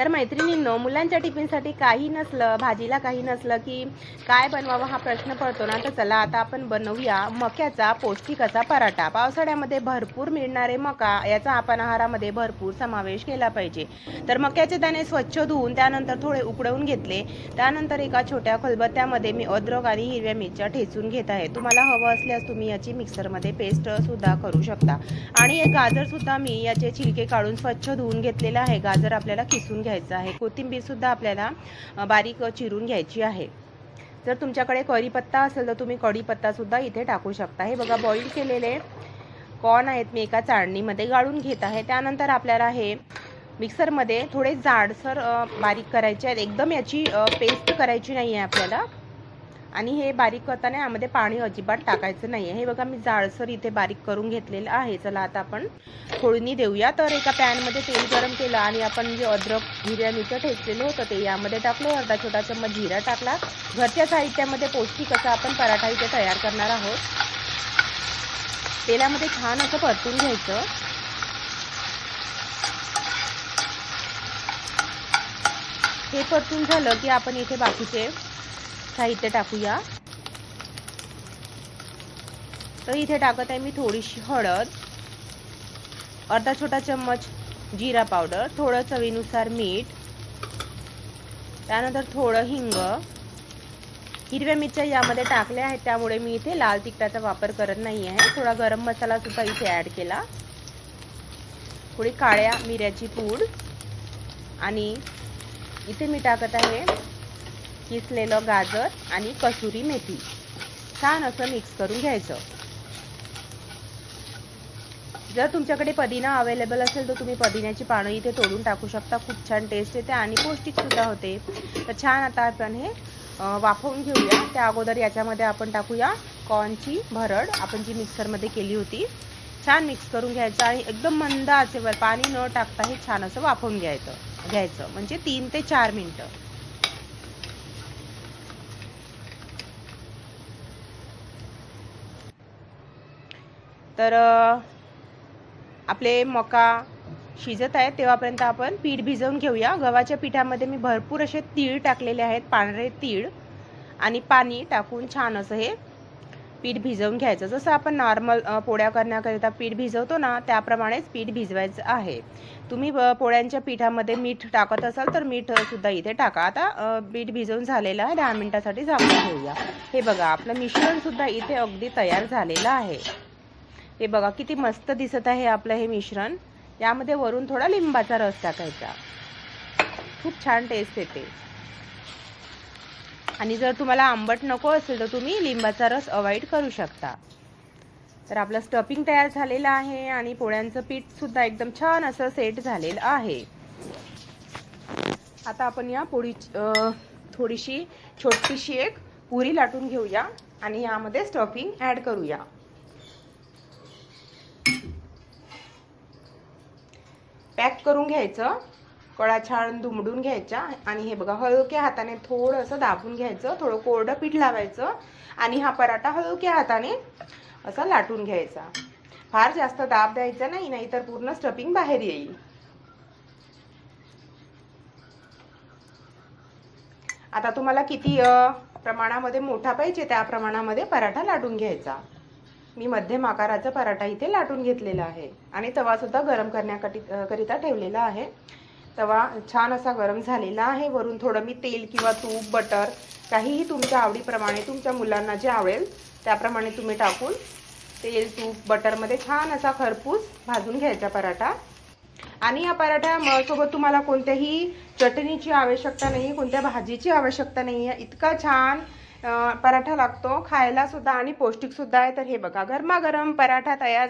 तर मैत्रिणींनो मुलांच्या टिफिनसाठी काही नसलं भाजीला काही नसलं की काय बनवावं हा प्रश्न पडतो ना? तर चला आता आपण बनवूया मक्याचा पौष्टिक असा पराठा. पावसाळ्यामध्ये भरपूर मिळणारे मका याचा आपण आहारामध्ये भरपूर समावेश केला पाहिजे. तर मक्याचे दाणे स्वच्छ धुवून त्यानंतर थोडे उकडवून घेतले. त्यानंतर एका छोट्या खलबत्त्यामध्ये मी अद्रक आणि हिरव्या मिरच्या ठेचून घेत आहे. तुम्हाला हवं असल्यास तुम्ही याची मिक्सरमध्ये पेस्ट सुद्धा करू शकता. आणि एक गाजर सुद्धा मी याचे छिलके काढून स्वच्छ धुवून घेतलेलं आहे. गाजर आपल्याला किसून घ्यायचं आहे. कोथिंबीरसुद्धा आपल्याला बारीक चिरून घ्यायची आहे. जर तुमच्याकडे कढीपत्ता असेल तर तुम्ही कढीपत्तासुद्धा इथे टाकू शकता. हे बघा बॉईल केलेले कॉर्न आहेत मी एका चाळणीमध्ये गाळून घेत आहे. त्यानंतर आपल्याला हे मिक्सरमध्ये थोडे जाडसर बारीक करायचे आहेत. एकदम याची पेस्ट करायची नाही आहे आपल्याला. आणि हे बारीक करताना यामध्ये पाणी अजिबात टाकायचं नाही आहे हे बघा मी जाळसर इथे बारीक करून घेतलेलं आहे. चला आता आपण फोडणी देऊया. तर एका पॅनमध्ये तेल गरम केलं आणि आपण जे अद्रक हिरव्या मिरच्या ठेचलेलं होतं ते यामध्ये टाकलं. अर्धा छोटा चम्मच जिरा टाकला. घरच्या साहित्यामध्ये पौष्टिक असा आपण पराठा इथे तयार करणार आहोत. तेलामध्ये छान असं परतून घ्यायचं. हे परतून झालं की आपण इथे बाकीचे साहित्य टाकूया. तर इथे टाकत आहे मी थोडीशी हळद अर्धा छोटा चम्मच जिरा पावडर थोडं चवीनुसार मीठ त्यानंतर थोडं हिंग. हिरव्या मिरच्या यामध्ये टाकल्या आहेत त्यामुळे मी इथे लाल तिखटाचा वापर करत नाही आहे थोडा गरम मसाला सुद्धा इथे ॲड केला. थोडी काळ्या मिऱ्याची पूड. आणि इथे मी टाकत आहे किसलेलं गाजर आणि कसुरी मेथी. छान असं मिक्स करून घ्यायचं. जर तुमच्याकडे पदिना अवेलेबल असेल तर तुम्ही पदिन्याची पानं इथे तोडून टाकू शकता. खूप छान टेस्ट येते आणि पौष्टिकसुद्धा होते. तर छान आता आपण हे वाफवून घेऊया. त्या अगोदर याच्यामध्ये आपण टाकूया कॉर्नची भरड. आपण जी मिक्सरमध्ये केली होती छान मिक्स करून घ्यायचं आणि एकदम मंद आचेवर पाणी न टाकता हे छान असं वाफवून घ्यायचं. घ्यायचं. म्हणजे तीन ते चार मिनटं. तर आपले मका शिजत आहेत तेव्हापर्यंत आपण पीठ भिजवून घेऊया. गव्हाच्या पिठामध्ये मी भरपूर असे तीळ टाकलेले आहेत पांढरे तीळ आणि पाणी टाकून छान असं हे पीठ भिजवून घ्यायचं. जसं आपण नॉर्मल पोळ्या करण्याकरिता पीठ भिजवतो ना त्याप्रमाणेच पीठ भिजवायचं आहे. तुम्ही पोळ्यांच्या पिठामध्ये मीठ टाकत असाल तर मीठ सुद्धा इथे टाका. आता पीठ भिजवून झालेलं आहे. दहा मिनटासाठी झाकून घेऊया हे बघा आपलं मिश्रणसुद्धा इथे अगदी तयार झालेलं आहे. हे बघा किती मस्त दिसत आहे आपलं हे मिश्रण. यामध्ये वरून थोडा लिंबाचा रस टाकायचा. खूप छान टेस्ट येते. आणि जर तुम्हाला आंबट नको असेल तर तुम्ही लिंबाचा रस अवॉइड करू शकता. तर आपलं स्टफिंग तयार झालेलं आहे आणि पोळ्यांचं पीठसुद्धा एकदम छान असं सेट झालेलं आहे. आता आपण या पोळी थोडीशी छोटीशी एक पुरी लाटून घेऊया आणि यामध्ये स्टफिंग ॲड करूया. पॅक करून घ्यायचं कळा छान दुमडून घ्यायच्या आणि हे बघा हलक्या हाताने थोडंसं दाबून घ्यायचं थोडं कोरडं पीठ लावायचं आणि हा पराठा हलक्या हाताने असा लाटून घ्यायचा. फार जास्त दाब द्यायचा नाही नाहीतर पूर्ण स्टफिंग बाहेर येईल. आता तुम्हाला किती प्रमाणामध्ये मोठा पाहिजे त्या प्रमाणामध्ये पराठा लाटून घ्यायचा. मी मध्यम आकाराचा पराठा इथे लाटून घेतलेला आहे. आणि तवा सुद्धा गरम करण्याकटी करिता ठेवलेला आहे. तवा छान असा गरम झालेला आहे. वरून थोडं मी तेल किंवा तूप बटर काहीही तुमच्या आवडीप्रमाणे तुमच्या मुलांना जे आवडेल त्याप्रमाणे तुम्ही टाकून तेल तूप बटरमध्ये छान असा खरपूस भाजून घ्यायचा पराठा. आणि या पराठ्या म- सोबत तुम्हाला कोणत्याही चटणीची आवश्यकता नाही कोणत्या भाजीची आवश्यकता नाही आहे इतका छान पराठा लागतो खायला सुद्धा आणि पौष्टिक सुद्धा आहे. तर हे बघा गरमागरम पराठा तयार